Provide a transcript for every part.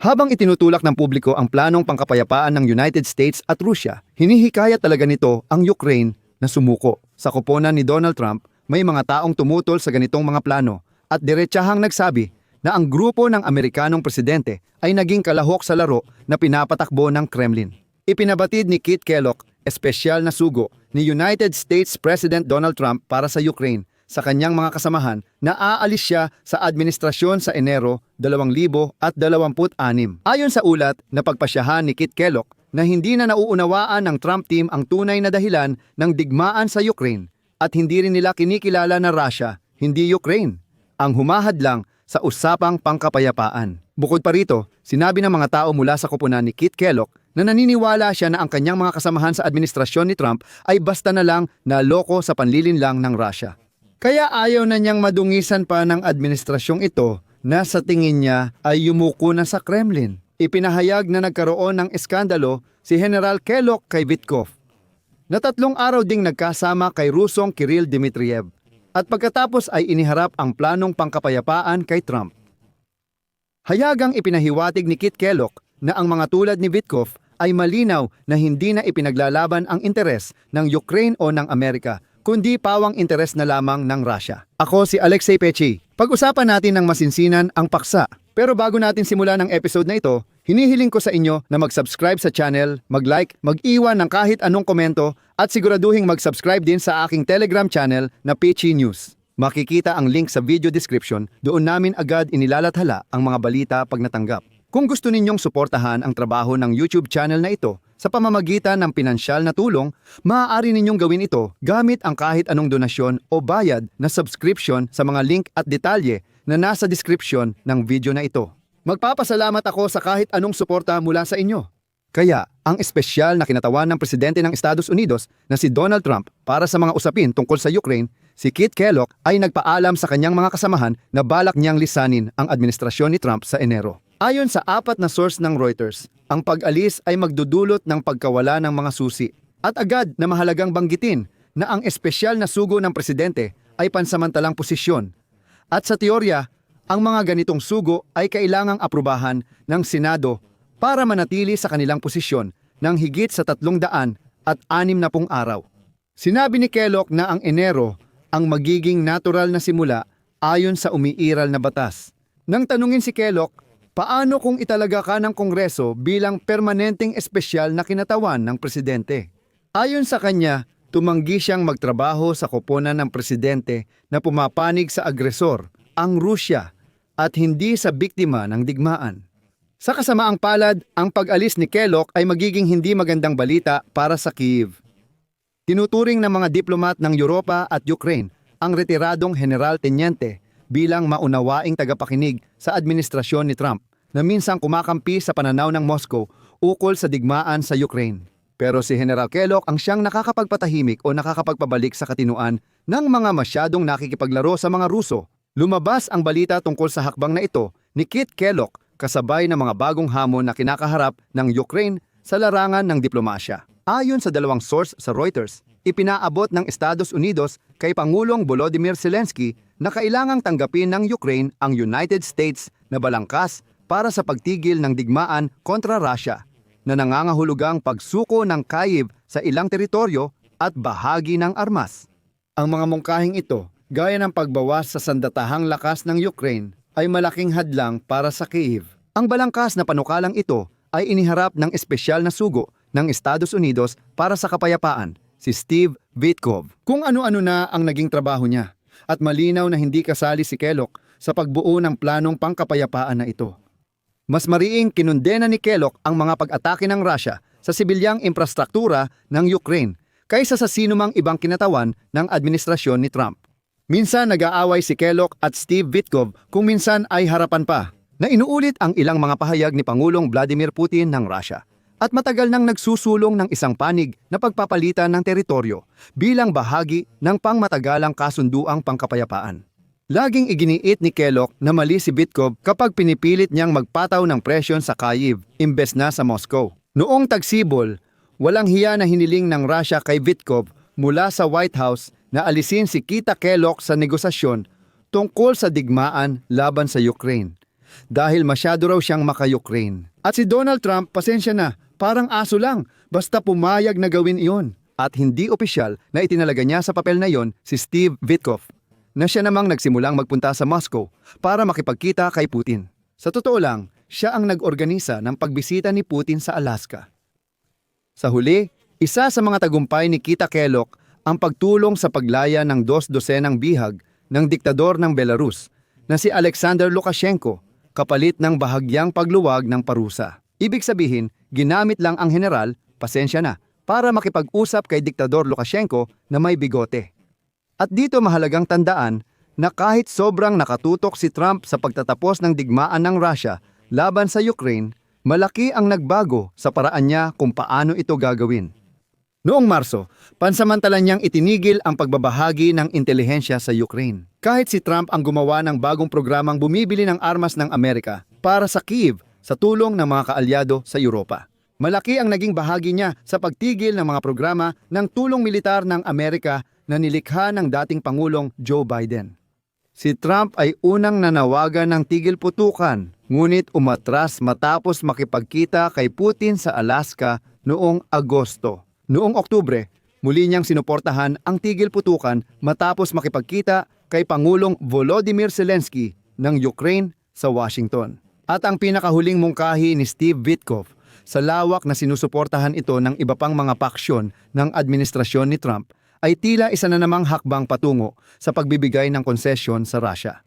Habang itinutulak ng publiko ang planong pangkapayapaan ng United States at Russia, hinihikayat talaga nito ang Ukraine na sumuko. Sa koponan ni Donald Trump, may mga taong tumutol sa ganitong mga plano at diretsahang nagsabi na ang grupo ng Amerikanong presidente ay naging kalahok sa laro na pinapatakbo ng Kremlin. Ipinabatid ni Kit Kellogg, espesyal na sugo ni United States President Donald Trump para sa Ukraine sa kanyang mga kasamahan na aalis siya sa administrasyon sa Enero 2026. Ayon sa ulat na pagpasyahan ni Kit Kellogg na hindi na nauunawaan ng Trump team ang tunay na dahilan ng digmaan sa Ukraine at hindi rin nila kinikilala na Russia, hindi Ukraine, ang humahad lang sa usapang pangkapayapaan. Bukod pa rito, sinabi ng mga tao mula sa koponan ni Kit Kellogg na naniniwala siya na ang kanyang mga kasamahan sa administrasyon ni Trump ay basta na lang na loko sa panlilinlang ng Russia. Kaya ayaw na niyang madungisan pa ng administrasyong ito na sa tingin niya ay yumuko na sa Kremlin. Ipinahayag na nagkaroon ng eskandalo si General Kellogg kay Vitkov na tatlong araw ding nagkasama kay Rusong Kirill Dmitriev at pagkatapos ay iniharap ang planong pangkapayapaan kay Trump. Hayagang ipinahiwatig ni Kit Kellogg na ang mga tulad ni Vitkov ay malinaw na hindi na ipinaglalaban ang interes ng Ukraine o ng Amerika, kundi pawang interes na lamang ng Russia. Ako si Alexei Pechi. Pag-usapan natin ng masinsinan ang paksa. Pero bago natin simulan ang episode na ito, hinihiling ko sa inyo na mag-subscribe sa channel, mag-like, mag-iwan ng kahit anong komento at siguraduhing mag-subscribe din sa aking Telegram channel na Pechi News. Makikita ang link sa video description, doon namin agad inilalathala ang mga balita pag natanggap. Kung gusto ninyong suportahan ang trabaho ng YouTube channel na ito sa pamamagitan ng pinansyal na tulong, maaari ninyong gawin ito gamit ang kahit anong donasyon o bayad na subscription sa mga link at detalye na nasa description ng video na ito. Magpapasalamat ako sa kahit anong suporta mula sa inyo. Kaya, ang espesyal na kinatawan ng Presidente ng Estados Unidos na si Donald Trump para sa mga usapin tungkol sa Ukraine, si Kit Kellogg ay nagpaalam sa kanyang mga kasamahan na balak niyang lisanin ang administrasyon ni Trump sa Enero. Ayon sa apat na source ng Reuters, ang pag-alis ay magdudulot ng pagkawala ng mga susi. At agad na mahalagang banggitin na ang espesyal na sugo ng presidente ay pansamantalang posisyon. At sa teorya, ang mga ganitong sugo ay kailangang aprubahan ng Senado para manatili sa kanilang posisyon ng higit sa tatlong daan at anim na pung araw. Sinabi ni Kellogg na ang Enero ang magiging natural na simula ayon sa umiiral na batas. Nang tanungin si Kellogg, paano kung italaga ka ng Kongreso bilang permanenteng espesyal na kinatawan ng presidente? Ayon sa kanya, tumanggi siyang magtrabaho sa koponan ng presidente na pumapanig sa agresor, ang Rusya, at hindi sa biktima ng digmaan. Sa kasamaang palad, ang pag-alis ni Kellogg ay magiging hindi magandang balita para sa Kiev. Tinuturing ng mga diplomat ng Europa at Ukraine ang retiradong General Teniente bilang maunawaing tagapakinig sa administrasyon ni Trump na minsang kumakampi sa pananaw ng Moscow ukol sa digmaan sa Ukraine. Pero si General Kellogg ang siyang nakakapagpatahimik o nakakapagpabalik sa katinuan ng mga masyadong nakikipaglaro sa mga Ruso. Lumabas ang balita tungkol sa hakbang na ito ni Kit Kellogg kasabay ng mga bagong hamon na kinakaharap ng Ukraine sa larangan ng diplomasya. Ayon sa dalawang source sa Reuters, ipinaabot ng Estados Unidos kay Pangulong Volodymyr Zelensky na kailangang tanggapin ng Ukraine ang United States na balangkas para sa pagtigil ng digmaan kontra Russia na nangangahulugang pagsuko ng Kyiv sa ilang teritoryo at bahagi ng armas. Ang mga mungkahing ito, gaya ng pagbawas sa sandatahang lakas ng Ukraine, ay malaking hadlang para sa Kyiv. Ang balangkas na panukalang ito ay iniharap ng espesyal na sugo ng Estados Unidos para sa kapayapaan, si Steve Vitkov. Kung ano-ano na ang naging trabaho niya at malinaw na hindi kasali si Kellogg sa pagbuo ng planong pangkapayapaan na ito. Mas mariing kinundena ni Kellogg ang mga pag-atake ng Russia sa sibilyang infrastruktura ng Ukraine kaysa sa sinumang ibang kinatawan ng administrasyon ni Trump. Minsan nag-aaway si Kellogg at Steve Vitkov kung minsan ay harapan pa na inuulit ang ilang mga pahayag ni Pangulong Vladimir Putin ng Russia at matagal nang nagsusulong ng isang panig na pagpapalitan ng teritoryo bilang bahagi ng pangmatagalang kasunduang pangkapayapaan. Laging iginiit ni Kellogg na mali si Bitkov kapag pinipilit niyang magpataw ng presyon sa Kyiv imbes na sa Moscow. Noong tagsibol, walang hiya na hiniling ng Russia kay Vitkov mula sa White House na alisin si Kita Kellogg sa negosasyon tungkol sa digmaan laban sa Ukraine. dahil masyado raw siyang maka-Ukraine. At si Donald Trump, pasensya na, parang aso lang, basta pumayag na gawin iyon. At hindi opisyal na itinalaga niya sa papel na iyon si Steve Witkoff, na siya namang nagsimulang magpunta sa Moscow para makipagkita kay Putin. Sa totoo lang, siya ang nag-organisa ng pagbisita ni Putin sa Alaska. Sa huli, isa sa mga tagumpay ni Kita Kellogg ang pagtulong sa paglaya ng dos dosenang bihag ng diktador ng Belarus na si Alexander Lukashenko kapalit ng bahagyang pagluwag ng parusa. Ibig sabihin, ginamit lang ang general, pasensya na, para makipag-usap kay diktador Lukashenko na may bigote. At dito mahalagang tandaan na kahit sobrang nakatutok si Trump sa pagtatapos ng digmaan ng Russia laban sa Ukraine, malaki ang nagbago sa paraan niya kung paano ito gagawin. Noong Marso, pansamantala niyang itinigil ang pagbabahagi ng intelihensya sa Ukraine. Kahit si Trump ang gumawa ng bagong programang bumibili ng armas ng Amerika para sa Kiev sa tulong ng mga kaalyado sa Europa. Malaki ang naging bahagi niya sa pagtigil ng mga programa ng tulong militar ng Amerika na nilikha ng dating Pangulong Joe Biden. Si Trump ay unang nanawagan ng tigil putukan, ngunit umatras matapos makipagkita kay Putin sa Alaska noong Agosto. Noong Oktubre, muli niyang sinuportahan ang tigil putukan matapos makipagkita kay Pangulong Volodymyr Zelensky ng Ukraine sa Washington. At ang pinakahuling mungkahi ni Steve Witkoff sa lawak na sinusuportahan ito ng iba pang mga paksyon ng administrasyon ni Trump ay tila isa na namang hakbang patungo sa pagbibigay ng konsesyon sa Russia.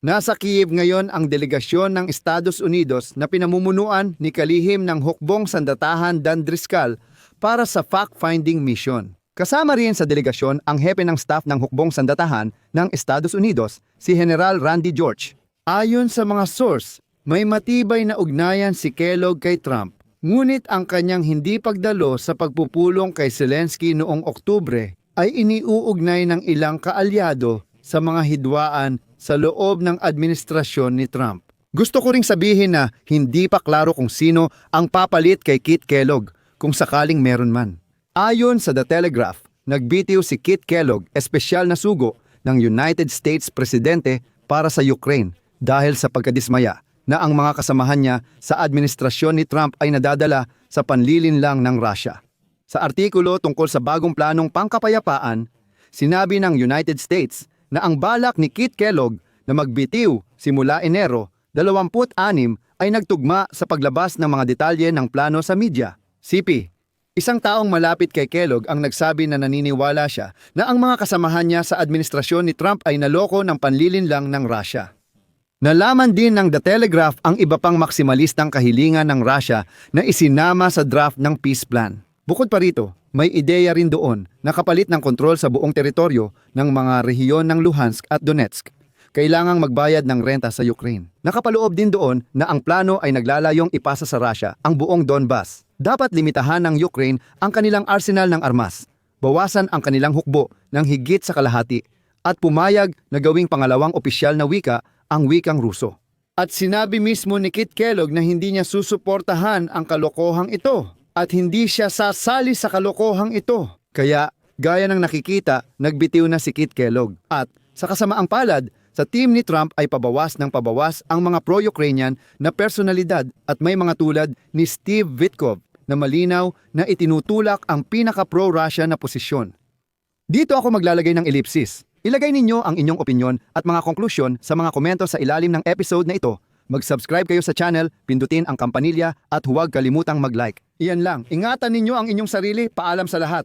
Nasa Kiev ngayon ang delegasyon ng Estados Unidos na pinamumunuan ni kalihim ng hukbong sandatahan Dan Driscoll para sa fact-finding mission. Kasama rin sa delegasyon ang hepe ng staff ng hukbong sandatahan ng Estados Unidos, si General Randy George. Ayon sa mga source, may matibay na ugnayan si Kellogg kay Trump. Ngunit ang kanyang hindi pagdalo sa pagpupulong kay Zelensky noong Oktubre ay iniuugnay ng ilang kaalyado sa mga hidwaan sa loob ng administrasyon ni Trump. Gusto ko ring sabihin na hindi pa klaro kung sino ang papalit kay Kit Kellogg kung sakaling meron man. Ayon sa The Telegraph, nagbitiw si Kit Kellogg espesyal na sugo ng United States Presidente para sa Ukraine dahil sa pagkadismaya na ang mga kasamahan niya sa administrasyon ni Trump ay nadadala sa panlilinlang ng Russia. Sa artikulo tungkol sa bagong planong pangkapayapaan, sinabi ng United States na ang balak ni Kit Kellogg na magbitiw simula Enero 26 ay nagtugma sa paglabas ng mga detalye ng plano sa media. CP, isang taong malapit kay Kellogg ang nagsabi na naniniwala siya na ang mga kasamahan niya sa administrasyon ni Trump ay naloko ng panlilinlang ng Russia. Nalaman din ng The Telegraph ang iba pang maksimalistang kahilingan ng Russia na isinama sa draft ng peace plan. Bukod pa rito, may ideya rin doon na kapalit ng kontrol sa buong teritoryo ng mga rehiyon ng Luhansk at Donetsk. Kailangang magbayad ng renta sa Ukraine. Nakapaloob din doon na ang plano ay naglalayong ipasa sa Russia ang buong Donbas. Dapat limitahan ng Ukraine ang kanilang arsenal ng armas, bawasan ang kanilang hukbo ng higit sa kalahati, at pumayag na gawing pangalawang opisyal na wika ang wikang Ruso. At sinabi mismo ni Kit Kellogg na hindi niya susuportahan ang kalokohang ito at hindi siya sasali sa kalokohang ito. Kaya, gaya ng nakikita, nagbitiw na si Kit Kellogg. At sa kasamaang palad, sa team ni Trump ay pabawas ng pabawas ang mga pro-Ukrainian na personalidad at may mga tulad ni Steve Witkoff na malinaw na itinutulak ang pinaka-pro-Russia na posisyon. Dito ako maglalagay ng ellipsis. Ilagay ninyo ang inyong opinyon at mga konklusyon sa mga komento sa ilalim ng episode na ito. Mag-subscribe kayo sa channel, pindutin ang kampanilya at huwag kalimutang mag-like. Iyan lang, ingatan ninyo ang inyong sarili, paalam sa lahat.